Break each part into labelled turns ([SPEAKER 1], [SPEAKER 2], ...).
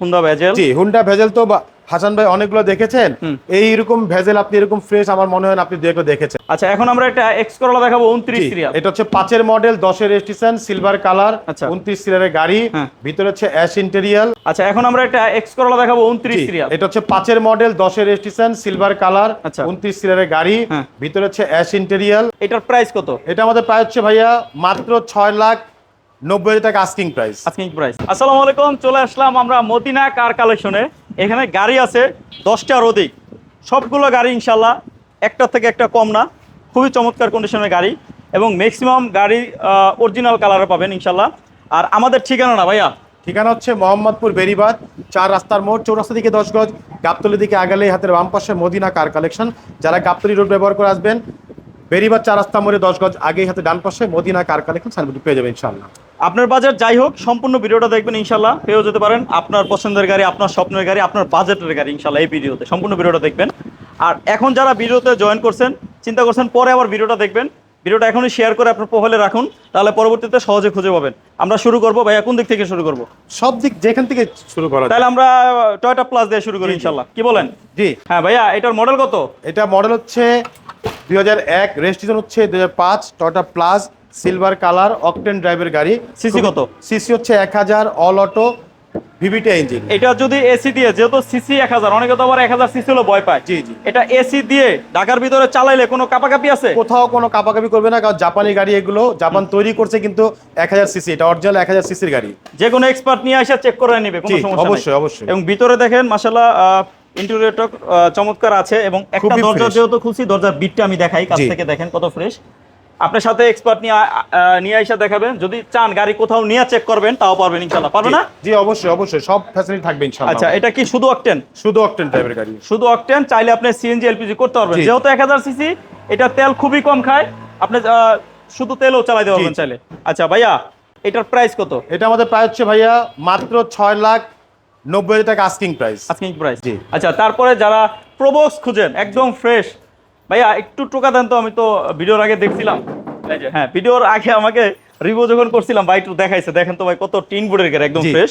[SPEAKER 1] Honda Vezel
[SPEAKER 2] জি Honda Vezel তো হাসান ভাই অনেকগুলো দেখেছেন। এইরকম ভেজেল আপনি এরকম ফ্রেশ আমার মনে হয় আপনি দু একটা দেখেছেন।
[SPEAKER 1] আচ্ছা এখন আমরা একটা এক্স করলা দেখাবো উনত্রিশ
[SPEAKER 2] জি,
[SPEAKER 1] সিরিয়াল।
[SPEAKER 2] এটা হচ্ছে পাঁচের মডেল দশের রেজিস্ট্রেশন সিলভার কালার
[SPEAKER 1] আচ্ছা।
[SPEAKER 2] উনত্রিশ সিরিয়ালের গাড়ি
[SPEAKER 1] হ্যাঁ।
[SPEAKER 2] ভিতরে হচ্ছে অ্যাশ ইন্টেরিয়াল
[SPEAKER 1] আচ্ছা এখন আমরা একটা এক্স করলা দেখাবো উনত্রিশ সিরিয়াল।
[SPEAKER 2] এটা হচ্ছে পাঁচের মডেল দশের রেজিস্ট্রেশন সিলভার কালার
[SPEAKER 1] আচ্ছা।
[SPEAKER 2] উনত্রিশ সিরিয়ালের গাড়ি
[SPEAKER 1] হ্যাঁ।
[SPEAKER 2] ভিতরে হচ্ছে অ্যাশ ইন্টেরিয়াল
[SPEAKER 1] এটার প্রাইস কত?
[SPEAKER 2] এটা আমাদের প্রায় হচ্ছে ভাইয়া মাত্র ছয় লাখ নব্বই হাজার টাকা আস্কিং প্রাইস
[SPEAKER 1] আজকে প্রাইস আসসালামু আলাইকুম চলে আসলাম আমরা মদিনা কার কালেকশনে। এখানে গাড়ি আছে দশটার অধিক। সবগুলো গাড়ি ইনশাল্লাহ একটা থেকে একটা কম না খুবই চমৎকার কন্ডিশনের গাড়ি এবং ম্যাক্সিমাম গাড়ি অরিজিনাল কালারে পাবেন ইনশাল্লাহ আর আমাদের ঠিকানা না ভাইয়া?
[SPEAKER 2] ঠিকানা হচ্ছে মোহাম্মদপুর বেরিবাদ চার রাস্তার মোড় চৌরাস্তা দিকে দশ গজ গাবতলি দিকে আগালে হাতের বাম পাশে মদিনা কার কালেকশন। যারা গাবতলি রোড ব্যবহার করে আসবেন বেরিবাদ চার রাস্তা মোড়ে দশ গজ আগেই হাতে ডান পাশে মদিনা কার কালেকশন সার্ভিস পেয়ে যাবেন ইনশাল্লাহ
[SPEAKER 1] আপনার বাজার যাই হোক সম্পূর্ণ ভিডিওটা দেখবেন ইনশাল্লাহ। পেয়েও যেতে পারেন। আপনার পছন্দের গাড়ি আপনার স্বপ্নের গাড়ি আপনার বাজেটের গাড়ি ইনশাল্লাহ এই ভিডিওতে। সম্পূর্ণ ভিডিওটা দেখবেন। আর এখন যারা ভিডিওতে জয়েন করছেন চিন্তা করছেন পরে আবার ভিডিওটা দেখবেন। ভিডিওটা এখনই শেয়ার করে আপনার প্রোফাইলে রাখুন তাহলে পরবর্তীতে সহজে খুঁজে পাবেন। আমরা শুরু করব। ভাইয়া কোন দিক থেকে শুরু করব?
[SPEAKER 2] সব দিক যেখান থেকে শুরু করা
[SPEAKER 1] তাহলে আমরা টয়টা প্লাস দিয়ে শুরু করি। ইনশাল্লাহ। কি বলেন?
[SPEAKER 2] জি।
[SPEAKER 1] হ্যাঁ ভাইয়া এটার মডেল কত?
[SPEAKER 2] এটা মডেল হচ্ছে দুই হাজার এক রেজিস্ট্রেশন হচ্ছে দুই হাজার পাঁচ Toyota plus silver colour octane ড্রাইভের গাড়ি।
[SPEAKER 1] সিসি কত?
[SPEAKER 2] সিসি হচ্ছে এক হাজার অল অটো ভিভিটি ইঞ্জিন
[SPEAKER 1] এটা যদি এসি দিয়ে যেহেতু সিসি এক হাজার অনেকে তো আবার এক হাজার সিসি হলো ভয় পায়।
[SPEAKER 2] জি, জি।
[SPEAKER 1] এটা এসি দিয়ে ঢাকার ভিতরে চালাইলে কোনো কাপাকাপি আছে?
[SPEAKER 2] কোথাও কোনো কাপাকাপি করবে না কারণ জাপানি গাড়ি এগুলো জাপান তৈরি করছে কিন্তু এক হাজার সিসি এটা অরিজিনাল এক হাজার সিসির গাড়ি।
[SPEAKER 1] যে কোনো এক্সপার্ট নিয়ে আসে চেক করে নেবে কোনো সমস্যা
[SPEAKER 2] অবশ্যই, অবশ্যই।
[SPEAKER 1] এবং ভিতরে দেখেন মাশাআল্লাহ ইন্টেরিয়রটা চমৎকার আছে এবং একটা দরজা যেহেতু খুলছি দরজার বিটটা আমি দেখাই কাছ থেকে দেখেন কত ফ্রেশ আপনার সাথে এক্সপার্ট নিয়ে নিয়ে এসে দেখাবেন। যদি চান গাড়ি কোথাও নিয়ে চেক করবেন তাও পারবেন ইনশাআল্লাহ। পারবে না?
[SPEAKER 2] জি অবশ্যই অবশ্যই। সব ফ্যাসিলিটি থাকবে ইনশাআল্লাহ
[SPEAKER 1] আচ্ছা এটা কি শুধু অকটেন
[SPEAKER 2] শুধু অকটেন টাইপের গাড়ি।
[SPEAKER 1] শুধু অকটেন চাইলে আপনি সিএনজি এলপিজি করতে পারবেন। যেহেতু এক হাজার সিসি এটা তেল খুবই কম খায়। আপনি শুধু তেলও চালাইতে পারবেন
[SPEAKER 2] জি।
[SPEAKER 1] চাইলে। আচ্ছা ভাইয়া এটার প্রাইস কত?
[SPEAKER 2] এটা আমাদের প্রায় হচ্ছে ভাইয়া মাত্র ছয় লাখ নব্বই হাজার টাকা আস্কিং প্রাইস
[SPEAKER 1] আজকে প্রাইস
[SPEAKER 2] জি।
[SPEAKER 1] আচ্ছা তারপরে যারা প্রোবক্স খুঁজেন একদম ফ্রেশ ভাইয়া একটু টোকা দেন তো আমি তো ভিডিওর আগে দেখছিলাম। হ্যাঁ ভিডিওর আগে আমাকে রিভিউ যখন করছিলাম ভাই একটু দেখাইছে। দেখেন তো ভাই কত টিন বোর্ডের গাড়ি একদম। ফ্রেশ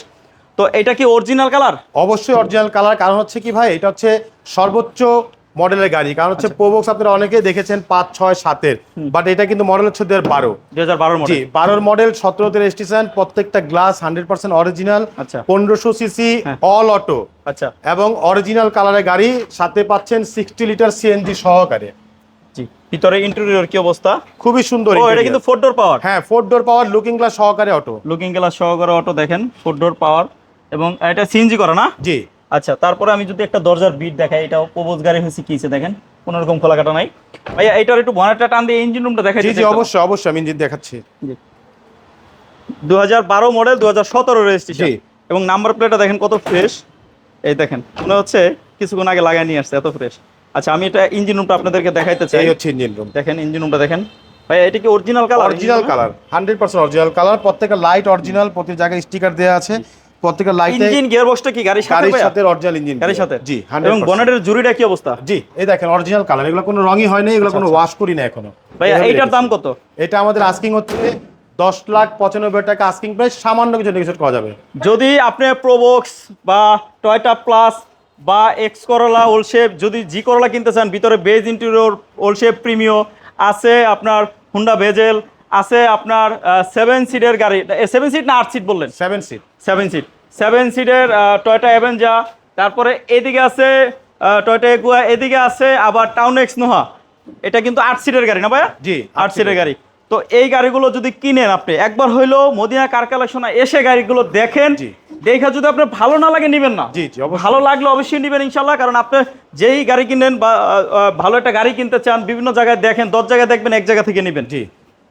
[SPEAKER 1] তো এটা কি অরিজিনাল কালার
[SPEAKER 2] অবশ্যই অরিজিনাল কালার কারণ হচ্ছে কি ভাই এটা হচ্ছে সর্বোচ্চ মডেলের গাড়ি। কারণ হচ্ছে
[SPEAKER 1] আচ্ছা।
[SPEAKER 2] প্রোবক্স আপনারা অনেকেই দেখেছেন পাঁচ ছয় সাতের। বাট এটা কিন্তু মডেল হচ্ছে দুই হাজার বারো।
[SPEAKER 1] দুই হাজার বারোর
[SPEAKER 2] জি
[SPEAKER 1] মডেল
[SPEAKER 2] বারোর মডেল সতেরোতে রেজিস্ট্রেশন প্রত্যেকটা গ্লাস হান্ড্রেড পার্সেন্ট অরিজিনাল
[SPEAKER 1] আচ্ছা।
[SPEAKER 2] পনেরোশো সিসি। অল অটো
[SPEAKER 1] আচ্ছা।
[SPEAKER 2] এবং অরিজিনাল কালারের গাড়ি সাথে পাচ্ছেন সিক্সটি লিটার সিএনজি সহকারে।
[SPEAKER 1] জি ভিতরে ইন্টেরিয়র কি অবস্থা?
[SPEAKER 2] খুবই সুন্দর
[SPEAKER 1] ও এটা কিন্তু ফোর ডোর পাওয়ার
[SPEAKER 2] হ্যাঁ four door power looking glass সহকারে অটো
[SPEAKER 1] লুকিং গ্লাস সহকারে অটো দেখেন ফোর ডোর পাওয়ার এবং এটা সিএনজি করা না?
[SPEAKER 2] জি।
[SPEAKER 1] আচ্ছা তারপরে আমি যদি একটা দরজার বিট দেখাই এটা প্রবোজ গাড়ি হয়েছে কি হয়েছে দেখেন কোনো রকম খোলা কাটা নাই। ভাইয়া এইটার একটু বনেটটা টান দিয়ে ইঞ্জিন রুমটা দেখাই
[SPEAKER 2] জি জি অবশ্যই অবশ্যই আমি ইঞ্জিন দেখাচ্ছি।
[SPEAKER 1] দু হাজার বারো মডেল দু হাজার সতেরো রেজিস্ট্রেশন
[SPEAKER 2] জি।
[SPEAKER 1] এবং নাম্বার প্লেটটা দেখেন কত ফ্রেশ এই দেখেন মনে হচ্ছে কিছুক্ষণ আগে লাগাই নিয়ে আসছে এত ফ্রেশ আচ্ছা আমি এটা ইঞ্জিন রুমটা আপনাদেরকে দেখাইতে চাই।
[SPEAKER 2] এই হচ্ছে ইঞ্জিন রুম
[SPEAKER 1] দেখেন ইঞ্জিন রুমটা দেখেন। ভাই এটা কি original colour
[SPEAKER 2] original colour hundred percent original colour প্রত্যেকটা লাইট অরিজিনাল প্রতি জায়গায় স্টিকার দেওয়া আছে প্রত্যেকটা লাইটে
[SPEAKER 1] ইঞ্জিন গিয়ার বক্সটা কি গাড়ির সাথে
[SPEAKER 2] গাড়ির সাথে অরিজিনাল ইঞ্জিন
[SPEAKER 1] গাড়ির সাথে?
[SPEAKER 2] জি
[SPEAKER 1] এবং
[SPEAKER 2] 100%
[SPEAKER 1] বনেটের জুড়িটা কি অবস্থা?
[SPEAKER 2] জি এই দেখেন অরিজিনাল কালার এগুলো কোনো রঙই হয় না এগুলো কোনো ওয়াশ করি না
[SPEAKER 1] এখনও।
[SPEAKER 2] এভাবে
[SPEAKER 1] এইটার দাম কত?
[SPEAKER 2] এটা আমাদের আস্কিং হচ্ছে দশ লাখ পঁচানব্বই টাকা আস্কিং প্রাইস সামান্য কিছু নেগোসিয়েট করা যাবে।
[SPEAKER 1] যদি আপনি প্রোবক্স বা টয়টা প্লাস বা এক্স করলা ওলশেপ যদি জি করলা কিনতে চান ভিতরে বেজ ইন্টেরিয়র ওলশেপ প্রিমিও আছে আপনার হুন্ডা ভেজেল আছে আপনার সেভেন সিটের গাড়ি সেভেন সিট না আট সিট বললেন?
[SPEAKER 2] Seven seat
[SPEAKER 1] seven seat seven সিটের টয়টা অ্যাভেঞ্জা তারপরে এদিকে আছে টয়টা এগুয়া এদিকে আছে আবার টাউন এক্স নোহা এটা কিন্তু আট সিটের গাড়ি না ভাইয়া?
[SPEAKER 2] জি, আট
[SPEAKER 1] আট সিটের গাড়ি। তো এই গাড়িগুলো যদি কিনেন আপনি একবার হইল মদিনা কার কালেকশনে এসে গাড়িগুলো দেখেন। দেখা যদি আপনি ভালো না লাগে নিবেন না
[SPEAKER 2] জি, জি, অবশ্যই।
[SPEAKER 1] ভালো লাগলে অবশ্যই নিবেন ইনশাল্লাহ কারণ আপনি যেই গাড়ি কিনেন বা ভালো একটা গাড়ি কিনতে চান বিভিন্ন জায়গায় দেখেন দশ জায়গায় দেখবেন এক জায়গা থেকে নিবেন
[SPEAKER 2] জি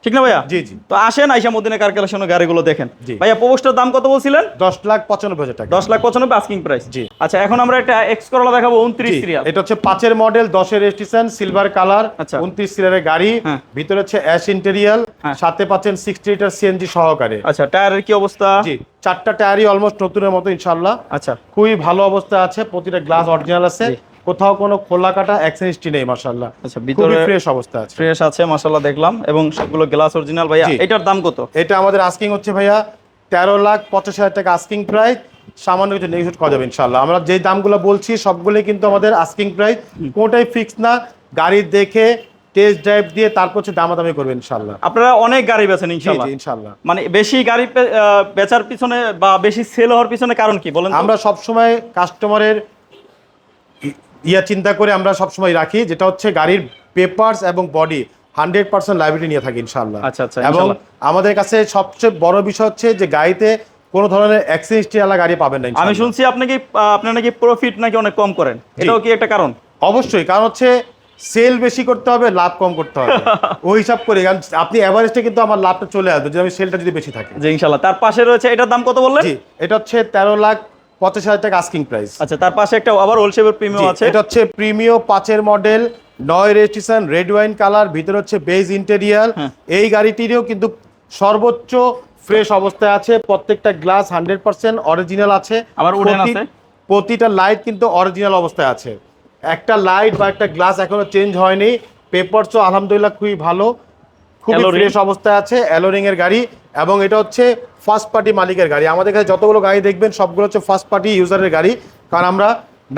[SPEAKER 1] ঠিক না ভাইয়া?
[SPEAKER 2] জি, জি।
[SPEAKER 1] তো আসেন আইসা মদিনা কার কালেকশনের গাড়িগুলো দেখেন। ভাইয়া প্রবোস্টার দাম কত বলছিলেন?
[SPEAKER 2] দশ লাখ পঁচানব্বই হাজার টাকা।
[SPEAKER 1] দশ লাখ পঁচানব্বই আস্কিং প্রাইস
[SPEAKER 2] জি।
[SPEAKER 1] আচ্ছা এখন আমরা একটা এক্স করলা দেখাবো উনত্রিশ সিরিয়াল।
[SPEAKER 2] এটা হচ্ছে পাঁচের মডেল দশের রেজিস্ট্রেশন সিলভার কালার
[SPEAKER 1] আচ্ছা।
[SPEAKER 2] উনত্রিশ সিরিয়ালের গাড়ি।
[SPEAKER 1] হ্যাঁ।
[SPEAKER 2] ভিতরে হচ্ছে অ্যাশ ইন্টেরিয়াল। সাথে পাচ্ছেন সিক্সটি লিটার সিএনজি সহকারে।
[SPEAKER 1] আচ্ছা টায়ারের কি অবস্থা?
[SPEAKER 2] জি চারটা টায়ারই অলমোস্ট নতুনের মতো ইনশাল্লাহ
[SPEAKER 1] আচ্ছা।
[SPEAKER 2] খুবই ভালো অবস্থা আছে প্রতিটা গ্লাস অরিজিনাল আছে। কোথাও কোনো খোলা কাটা অ্যাক্সিডেন্ট নেই মাশাআল্লাহ।
[SPEAKER 1] আচ্ছা, ভিতরে-
[SPEAKER 2] ফ্রেশ অবস্থা আছে।
[SPEAKER 1] ফ্রেশ আছে মাসাল্লাহ দেখলাম। এবং সবগুলো গ্লাস অরিজিনাল ভাইয়া এটার দাম কত?
[SPEAKER 2] এটা আমাদের আস্কিং হচ্ছে ভাইয়া তেরো লাখ পঁচাশি হাজার টাকা আস্কিং প্রাইস সামান্য কিছু নেগোশিয়েট করা যাবে ইনশাল্লাহ আমরা যে দামগুলো বলছি সবগুলোই কিন্তু আমাদের আস্কিং প্রাইস কোনোটাই ফিক্স না। গাড়ি দেখে টেস্ট ড্রাইভ দিয়ে তারপর হচ্ছে দামাদামি করবে ইনশাল্লাহ
[SPEAKER 1] আপনারা অনেক গাড়ি বেছেন ইনশাল্লাহ
[SPEAKER 2] ইনশাল্লাহ
[SPEAKER 1] মানে বেশি গাড়ি বেচার পিছনে বা বেশি সেল হওয়ার পিছনে কারণ কি বলেন?
[SPEAKER 2] আমরা সবসময় কাস্টমারের ইয়া চিন্তা করে আমরা সবসময় রাখি যেটা হচ্ছে গাড়ির পেপারস এবং বডি হান্ড্রেড পার্সেন্ট লাইবিলিটি নিয়ে থাকি ইনশাল্লাহ
[SPEAKER 1] আচ্ছা, আচ্ছা,
[SPEAKER 2] এবং আমাদের কাছে সবচেয়ে বড় বিষয় হচ্ছে যে গাড়িতে কোনো ধরনের অ্যাক্সিডেন্ট গাড়ি পাবেন না
[SPEAKER 1] আমি শুনছি আপনি কি আহ, আপনার নাকি প্রফিট নাকি অনেক কম করেন? এটাও কি একটা কারণ?
[SPEAKER 2] অবশ্যই কারণ হচ্ছে সেল বেশি করতে হবে লাভ কম করতে হবে। ওই হিসাব করে কারণ আপনি অ্যাভারেজটা কিন্তু আমার লাভটা চলে আসবে যদি আমি সেলটা যদি বেশি থাকে।
[SPEAKER 1] যে ইনশাল্লাহ তার পাশে রয়েছে এটার দাম কত বললেন?
[SPEAKER 2] এটা হচ্ছে তেরো লাখ পঁচাশ হাজার টাকা আস্কিং প্রাইস
[SPEAKER 1] আচ্ছা তার পাশে একটা আবার হোলসেলের প্রিমিয়াম আছে।
[SPEAKER 2] এটা হচ্ছে প্রিমিও পাঁচের মডেল নয় রেজিস্ট্রেশন রেড ওয়াইন কালার ভিতরে হচ্ছে বেজ ইন্টেরিয়ার। এই গাড়িটিরও কিন্তু সর্বোচ্চ ফ্রেশ অবস্থায় আছে প্রত্যেকটা গ্লাস হান্ড্রেড পার্সেন্ট অরিজিনাল আছে।
[SPEAKER 1] আবার উডেন আছে?
[SPEAKER 2] প্রতিটা লাইট কিন্তু অরিজিনাল অবস্থায় আছে। একটা লাইট বা একটা গ্লাস এখনও চেঞ্জ হয়নি। পেপারসও আলহামদুলিল্লাহ খুবই ভালো। খুবই ফ্রেশ অবস্থায় আছে। অ্যালোরিং এর গাড়ি। এবং এটা হচ্ছে ফার্স্ট পার্টি মালিকের গাড়ি। আমাদের কাছে যতগুলো গাড়ি দেখবেন সবগুলো হচ্ছে ফার্স্ট পার্টি ইউজারের গাড়ি। কারণ আমরা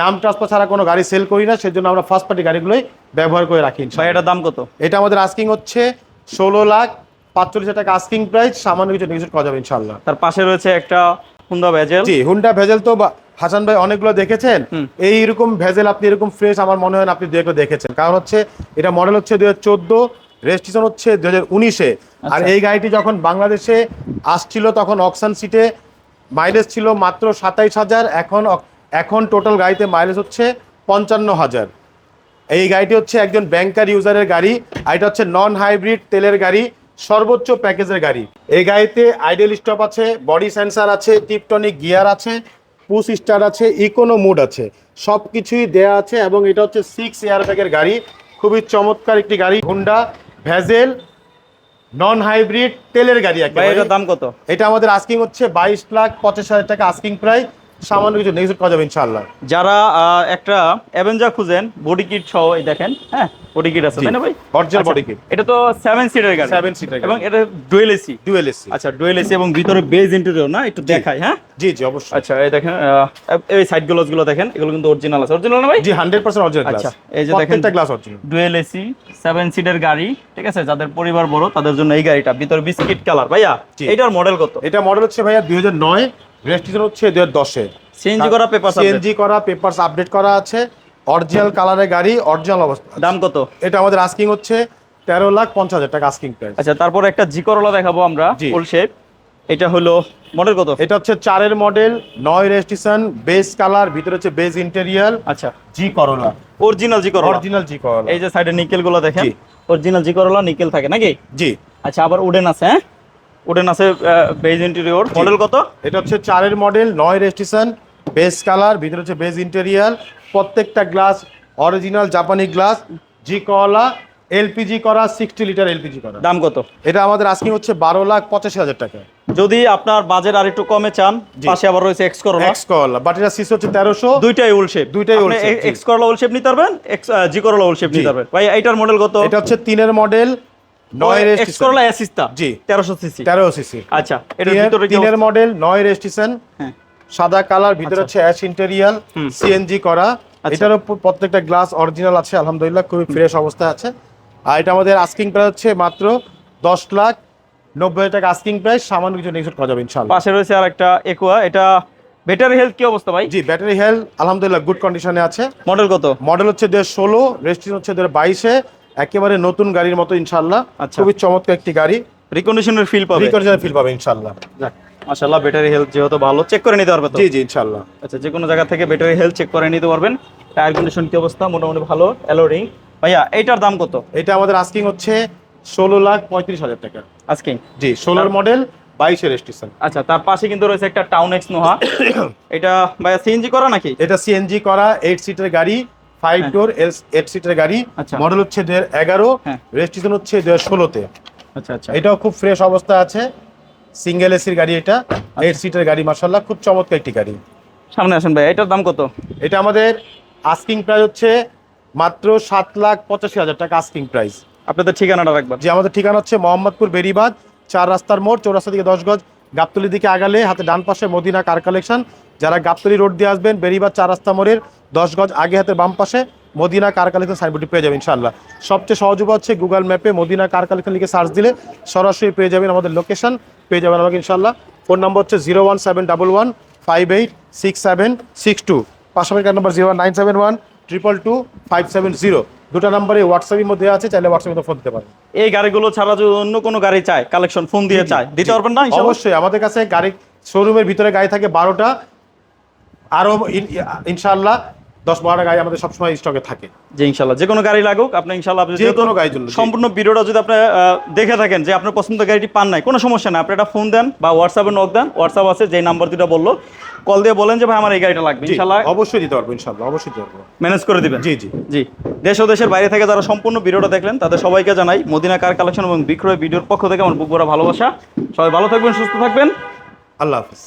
[SPEAKER 2] নাম ট্রান্সফার ছাড়া কোনো গাড়ি সেল করি না সেজন্য আমরা ফার্স্ট পার্টি গাড়িগুলোই ব্যবহার করে রাখি
[SPEAKER 1] ভাই এটার দাম কত?
[SPEAKER 2] এটা আমাদের আস্কিং হচ্ছে ষোলো লাখ পাঁচচল্লিশ হাজার টাকা আস্কিং প্রাইস সামান্য কিছু নেগোশিয়েট করা যাবে ইনশাল্লাহ
[SPEAKER 1] তার পাশে রয়েছে একটা হুন্ডা ভেজেল
[SPEAKER 2] জি হুন্ডা ভেজেল তো হাসান ভাই অনেকগুলো দেখেছেন। এইরকম ভেজেল আপনি এরকম ফ্রেশ আমার মনে হয় আপনি দু একটা দেখেছেন। কারণ হচ্ছে এটা মডেল হচ্ছে দু হাজার চোদ্দ রেজিস্ট্রেশন হচ্ছে দু হাজার উনিশে। আর
[SPEAKER 1] আচ্ছা।
[SPEAKER 2] এই গাড়িটি যখন বাংলাদেশে আসছিল তখন অকশন সিটে মাইলেজ ছিল মাত্র সাতাইশ হাজার। এখন এখন টোটাল গাড়িতে মাইলেজ হচ্ছে পঞ্চান্ন হাজার। এই গাড়িটি হচ্ছে একজন ব্যাংকার ইউজারের গাড়ি আর এটা হচ্ছে নন হাইব্রিড তেলের গাড়ি সর্বোচ্চ প্যাকেজের গাড়ি। এই গাড়িতে আইডেল স্টপ আছে বডি সেন্সার আছে টিপটনিক গিয়ার আছে পুশ স্টার আছে ইকোনো মুড আছে। সব কিছুই দেয়া আছে এবং এটা হচ্ছে সিক্স এয়ার ব্যাগের গাড়ি। খুবই চমৎকার একটি গাড়ি হুন্ডা ভ্যাজেল নন হাইব্রিড তেলের গাড়ি
[SPEAKER 1] একটা
[SPEAKER 2] একেবারে।
[SPEAKER 1] এটার দাম কত
[SPEAKER 2] এটা আমাদের আস্কিং হচ্ছে বাইশ লাখ পঁচাশ হাজার টাকা আস্কিং প্রাইস সামান্য কিছু নেক্সট করা যাবে
[SPEAKER 1] যারা একটা অ্যাভেঞ্জার খুঁজেন বডি কিট সহ এই দেখেন হ্যাঁ বডি কিট আছে তাই না ভাই? আচ্ছা,
[SPEAKER 2] body kit।
[SPEAKER 1] এটা তো সেভেন সিটার গাড়ি।
[SPEAKER 2] Seven seater গাড়ি।
[SPEAKER 1] এবং এটা ডুয়েল এসি
[SPEAKER 2] ডুয়েল এসি
[SPEAKER 1] আচ্ছা ডুয়েল এসি এবং ভিতরে বেজ ইন্টেরিয়র না? একটু দেখাই হ্যাঁ?
[SPEAKER 2] জি জি অবশ্যই।
[SPEAKER 1] আচ্ছা এই দেখেন এই সাইড গ্লাসগুলো দেখেন এগুলো কিন্তু অরিজিনাল আছে। অরিজিনাল না ভাই?
[SPEAKER 2] জি হান্ড্রেড পার্সেন্ট অরিজিনাল গ্লাস
[SPEAKER 1] আচ্ছা, এই যে দেখেন-
[SPEAKER 2] প্রত্যেকটা glass original
[SPEAKER 1] dual AC seven সিটের গাড়ি ঠিক আছে? যাদের পরিবার বড় তাদের জন্য এই গাড়িটা। ভিতরে বিস্কিট কালার ভাইয়া। এটার মডেল কত?
[SPEAKER 2] এটা মডেল হচ্ছে ভাইয়া দুই হাজার নয় রেজিস্ট্রেশন হচ্ছে দুই হাজার দশে।
[SPEAKER 1] সিএনজি করা পেপার
[SPEAKER 2] সিএনজি করা পেপারস আপডেট করা আছে। অরিজিনাল কালারের গাড়ি অরিজিনাল অবস্থা।
[SPEAKER 1] দাম কত?
[SPEAKER 2] এটা আমাদের আস্কিং হচ্ছে তেরো লাখ পঞ্চাশ হাজার টাকা আস্কিং প্রাইস
[SPEAKER 1] আচ্ছা তারপর একটা জি করলা দেখাবো আমরা ফুল শেপ এটা হলো মডেল কত?
[SPEAKER 2] এটা হচ্ছে চারের মডেল নয় রেজিস্ট্রেশন বেস কালার ভিতরে হচ্ছে বেস ইন্টেরিয়াল
[SPEAKER 1] আচ্ছা।
[SPEAKER 2] জি করলা
[SPEAKER 1] অরিজিনাল জি করলা
[SPEAKER 2] অরিজিনাল জি করলা
[SPEAKER 1] এই যে সাইডে নিকেলগুলো দেখেন। অরিজিনাল জি করলা নিকেল থাকে নাকি?
[SPEAKER 2] জি।
[SPEAKER 1] আচ্ছা আবার উডেন আছে হ্যাঁ? উডেন আছে বেজ ইন্টেরিয়র মডেল কত?
[SPEAKER 2] এটা হচ্ছে চারের মডেল নয় রেজিস্ট্রেশন বেস কালার ভিতরে হচ্ছে বেজ ইন্টেরিয়ার প্রত্যেকটা গ্লাস অরিজিনাল জাপানি গ্লাস জি কলা এলপিজি করা সিক্সটি লিটার এলপিজি করা।
[SPEAKER 1] দাম কত?
[SPEAKER 2] এটা আমাদের আস্কিং হচ্ছে বারো লাখ পঁচাশি হাজার টাকা।
[SPEAKER 1] যদি আপনার বাজেট আর একটু কমে চান। পাশে আবার রয়েছে এক্স করলা
[SPEAKER 2] এক্স কলা বাট এটা সিস হচ্ছে তেরোশো।
[SPEAKER 1] দুইটাই উল শেপ
[SPEAKER 2] দুইটাই উল।
[SPEAKER 1] এক্স করলা উল শেপ নিতে পারবেন এক্স জি করলা উল শেপ নিতে পারবেন। ভাই এইটার মডেল কত?
[SPEAKER 2] এটা হচ্ছে তিনের মডেল নয়
[SPEAKER 1] এক্স
[SPEAKER 2] রেজিস্ট্রেশন
[SPEAKER 1] অ্যাসিস্তা
[SPEAKER 2] জি।
[SPEAKER 1] 1300 সিসি
[SPEAKER 2] সিসি
[SPEAKER 1] আচ্ছা এটার ভিতরে
[SPEAKER 2] তিনের মডেল নয় রেজিস্ট্রেশন
[SPEAKER 1] হ্যাঁ।
[SPEAKER 2] সাদা কালার ভিতরে
[SPEAKER 1] আচ্ছা।
[SPEAKER 2] হচ্ছে অ্যাশ ইন্টেরিয়াল সিএনজি করা।
[SPEAKER 1] আচ্ছা।
[SPEAKER 2] এটার উপর প্রত্যেকটা গ্লাস অরিজিনাল আছে আলহামদুলিল্লাহ খুবই ফ্রেশ অবস্থায় আছে। আর এটা আমাদের আস্কিং প্রাইস হচ্ছে মাত্র দশ লাখ নব্বই টাকা আস্কিং প্রাইস সামান্য কিছু করা যাবে
[SPEAKER 1] পাশে রয়েছে আর একটা একুয়া এটা ব্যাটারি হেলথ কি অবস্থা ভাই?
[SPEAKER 2] জি ব্যাটারি হেলথ আলহামদুলিল্লাহ গুড কন্ডিশনে আছে।
[SPEAKER 1] মডেল কত?
[SPEAKER 2] মডেল হচ্ছে দু ষোলো রেজিস্ট্রেশন হচ্ছে দু বাইশে। একেবারে নতুন গাড়ির মতো ইনশাল্লাহ
[SPEAKER 1] আচ্ছা।
[SPEAKER 2] খুবই চমৎকার একটি গাড়ি।
[SPEAKER 1] রিকন্ডিশনের ফিল পাবে।
[SPEAKER 2] রিকন্ডিশন ফিল পাবে ইনশাল্লাহ
[SPEAKER 1] মাশাআল্লাহ ব্যাটারি হেলথ যেহেতু ভালো চেক করে নিতে পারবে তো?
[SPEAKER 2] জি জি ইনশাল্লাহ
[SPEAKER 1] আচ্ছা যে কোনো জায়গা থেকে ব্যাটারি হেলথ চেক করে নিতে পারবেন। টায়ার কন্ডিশন কি অবস্থা? মোটামুটি ভালো অ্যালোরিং ভাইয়া এটার দাম কত?
[SPEAKER 2] এটা আমাদের আস্কিং হচ্ছে ষোলো লাখ পঁয়ত্রিশ হাজার টাকা।
[SPEAKER 1] আজকে
[SPEAKER 2] জি ষোলোর মডেল বাইশে রেজিস্ট্রেশন
[SPEAKER 1] আচ্ছা তার পাশে কিন্তু রয়েছে একটা টাউন এক্স নোহা এটা ভাইয়া সিএনজি করা নাকি?
[SPEAKER 2] এটা সিএনজি করা এইট সিটের গাড়ি। ফাইভ
[SPEAKER 1] হ্যাঁ।
[SPEAKER 2] ডোর এইট সিটের গাড়ি
[SPEAKER 1] আচ্ছা।
[SPEAKER 2] মডেল হচ্ছে দু এগারো
[SPEAKER 1] হ্যাঁ।
[SPEAKER 2] রেজিস্ট্রেশন হচ্ছে দু ষোলোতে।
[SPEAKER 1] আচ্ছা আচ্ছা।
[SPEAKER 2] এটাও খুব ফ্রেশ অবস্থা আছে। সিঙ্গেল এসির গাড়ি এটা।
[SPEAKER 1] আচ্ছা।
[SPEAKER 2] এইট সিটের গাড়ি মার্শাল্লাহ খুব চমৎকার একটি গাড়ি।
[SPEAKER 1] সামনে আসেন ভাই এটার দাম কত?
[SPEAKER 2] এটা আমাদের আস্কিং প্রাইস হচ্ছে মাত্র সাত লাখ পঁচাশি হাজার টাকা আস্কিং প্রাইস
[SPEAKER 1] আপনাদের ঠিকানাটা রাখবেন।
[SPEAKER 2] যে আমাদের ঠিকানা হচ্ছে মোহাম্মদপুর বেরিবাদ চার রাস্তার মোড় চৌরাস্তা থেকে দশ গজ গাবতলি দিকে আগালে হাতে ডান পাশে মদিনা কার কালেকশন। যারা গাবতলি রোড দিয়ে আসবেন বেরিবাদ চার রাস্তা মোড়ের দশ গজ আগে হাতে বাম পাশে মদিনা কার কালেকশন সাইনবোর্ডটি পেয়ে যাবেন ইনশাল্লাহ সবচেয়ে সহজ উপায় হচ্ছে গুগল ম্যাপে মদিনা কার কালেকশন লিখে সার্চ দিলে সরাসরি পেয়ে যাবেন আমাদের লোকেশন পেয়ে যাবেন আমাকে ইনশাল্লাহ ফোন নম্বর হচ্ছে zero one seven double one five eight six seven six two পাশাপাশি car number zero nine seven one triple two five seven zero দুটো নাম্বারে হোয়াটসঅ্যাপের মধ্যে আছে চাইলে হোয়াটসঅ্যাপে ফোন দিতে পারেন।
[SPEAKER 1] এই গাড়িগুলো ছাড়া যদি অন্য কোনো গাড়ি চায় কালেকশন ফোন দিয়ে চায় দিতে পারবেন না
[SPEAKER 2] অবশ্যই আমাদের কাছে গাড়ি শোরুমের ভিতরে গাড়ি থাকে বারোটা। আরও ইনশাআল্লাহ দশ বারোটা গাড়ি আমাদের সবসময় স্টকে থাকে।
[SPEAKER 1] যে ইনশাল্লাহ। যে কোনো গাড়ি লাগুক আপনি ইনশাল্লাহ আপনি
[SPEAKER 2] যে কোনো গাড়ির জন্য,
[SPEAKER 1] সম্পূর্ণ ভিডিওটা যদি আপনি দেখে থাকেন যে আপনার পছন্দের গাড়িটি পান নাই কোনো সমস্যা না আপনি একটা ফোন দেন বা হোয়াটসঅ্যাপে নক দেন হোয়াটসঅ্যাপ আছে যে নাম্বার দুটো বলল কল দিয়ে বলেন যে ভাই আমার এই গাড়িটা লাগবে। ইনশাল্লাহ
[SPEAKER 2] অবশ্যই দিতে পারব ইনশাল্লাহ অবশ্যই দিতে পারব।
[SPEAKER 1] ম্যানেজ করে দিবেন।
[SPEAKER 2] জি জি।
[SPEAKER 1] জি। দেশ ও দেশের বাইরে থেকে যারা সম্পূর্ণ ভিডিওটা দেখলেন তাদের সবাইকে জানাই মদিনা কার কালেকশন এবং বিক্রয় ভিডিওর পক্ষ থেকে আমার বুক ভরা ভালোবাসা। সবাই ভালো থাকবেন সুস্থ থাকবেন।
[SPEAKER 2] আল্লাহ হাফিজ।